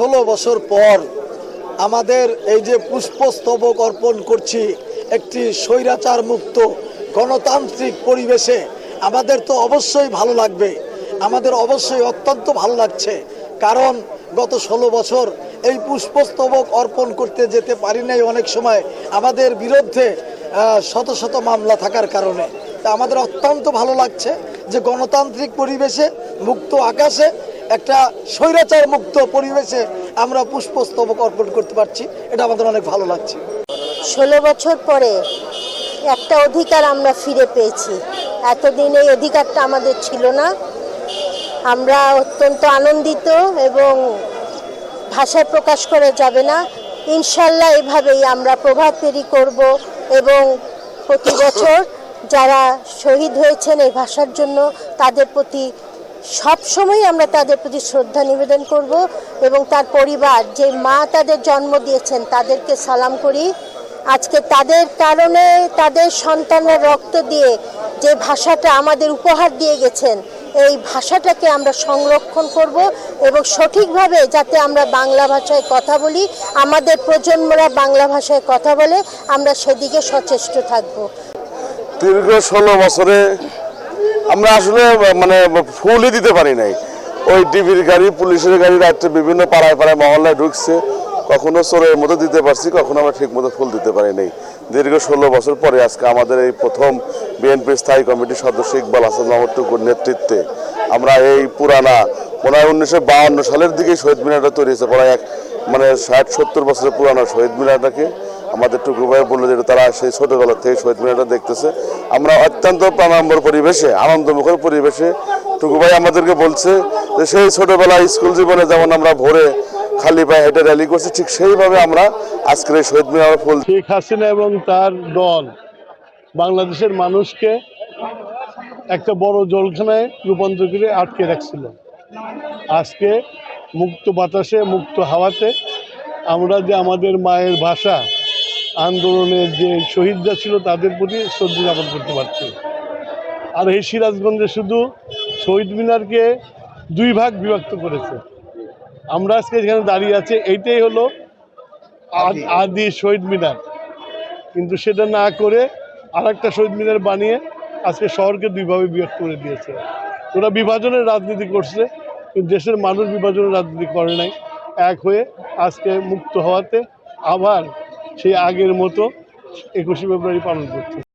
ষোলো বছর পর আমাদের এই যে পুষ্পস্তবক অর্পণ করছি, একটি স্বৈরাচার মুক্ত গণতান্ত্রিক পরিবেশে, আমাদের তো অবশ্যই ভালো লাগবে। আমাদের অবশ্যই অত্যন্ত ভালো লাগছে। কারণ গত ষোলো বছর এই পুষ্পস্তবক অর্পণ করতে যেতে পারি নাই অনেক সময়। আমাদের বিরুদ্ধে শত শত মামলা থাকার কারণে। তা আমাদের অত্যন্ত ভালো লাগছে যে গণতান্ত্রিক পরিবেশে, মুক্ত আকাশে একটা স্বৈরাচার মুক্ত পরিবেশে আমরা পুষ্পস্তবক অর্পণ করতে পারছি। এটা আমাদের অনেক ভালো লাগছে। ষোলো বছর পরে একটা অধিকার আমরা ফিরে পেয়েছি। এতদিন এই অধিকারটা আমাদের ছিল না। আমরা অত্যন্ত আনন্দিত এবং ভাষায় প্রকাশ করা যাবে না। ইনশাল্লাহ এভাবেই আমরা প্রভাত ফেরি করব এবং প্রতি বছর যারা শহীদ হয়েছেন এই ভাষার জন্য তাদের প্রতি সব সময় আমরা তাদের প্রতি শ্রদ্ধা নিবেদন করব এবং তার পরিবার, যে মা তাদের জন্ম দিয়েছেন, তাদেরকে সালাম করি। আজকে তাদের কারণে তাদের সন্তানের রক্ত দিয়ে যে ভাষাটা আমাদের উপহার দিয়ে গেছেন, এই ভাষাটাকে আমরা সংরক্ষণ করব এবং সঠিকভাবে যাতে আমরা বাংলা ভাষায় কথা বলি, আমাদের প্রজন্মরা বাংলা ভাষায় কথা বলে আমরা সেদিকে সচেষ্ট থাকব। দীর্ঘ ষোলো বছরে আমরা আসলে মানে ফুলই দিতে পারি নাই। ওই ডিবির গাড়ি, পুলিশের গাড়ি রাত্রে বিভিন্ন পাড়ায় পাড়ায় মহল্লায় ঢুকছে। কখনো চোরের মতো দিতে পারছি, কখনো আমরা ঠিক মতো ফুল দিতে পারি নাই। দীর্ঘ ষোলো বছর পরে আজকে আমাদের এই প্রথম বিএনপি স্থায়ী কমিটির সদস্য ইকবাল হাসান মাহমুদ টুকুর নেতৃত্বে আমরা এই পুরানা, মনে হয় উনিশশো সালের দিকে শহীদ মিনারটা তৈরি হয়েছে। প্রায় এক মানে ষাট, সত্তর বছরের পুরানো শহীদ মিনারটাকে। আমাদের টুকু ভাই বলল যে তারা সেই ছোটবেলা থেকে শহীদ মিনারটা দেখতেছে। আমরা অত্যন্ত প্রাণাম্বর পরিবেশে, আনন্দমুখর পরিবেশে টুকু ভাই আমাদেরকে বলছে যে সেই ছোটবেলা স্কুল জীবনে যেমন আমরা ভোরে খালি পায়ে হেঁটে র্যালি করছি, ঠিক সেইভাবে আমরা আজকের এই শহীদ মিনার ফুল শেখ হাসিনা এবং তার দল বাংলাদেশের মানুষকে একটা বড় জলখানায় রূপান্তর করে আটকে রাখছিল। আজকে মুক্ত বাতাসে, মুক্ত হাওয়াতে আমরা যে আমাদের মায়ের ভাষা আন্দোলনের যে শহীদরা ছিল তাদের প্রতি শ্রদ্ধা জ্ঞাপন করতে পারছি। আর এই সিরাজগঞ্জে শুধু শহীদ মিনারকে দুই ভাগ বিভক্ত করেছে। আমরা আজকে এখানে দাঁড়িয়ে আছি এইটাই হলো আদ- শহীদ মিনার। কিন্তু সেটা না করে আর একটা শহীদ মিনার বানিয়ে আজকে শহরকে দুইভাবে বিভক্ত করে দিয়েছে। ওরা বিভাজনের রাজনীতি করছে কিন্তু দেশের মানুষ বিভাজনের রাজনীতি করে নাই। এক হয়ে আজকে মুক্ত হওয়াতে আবার সেই আগের মতো একুশে ফেব্রুয়ারি পালন করছে।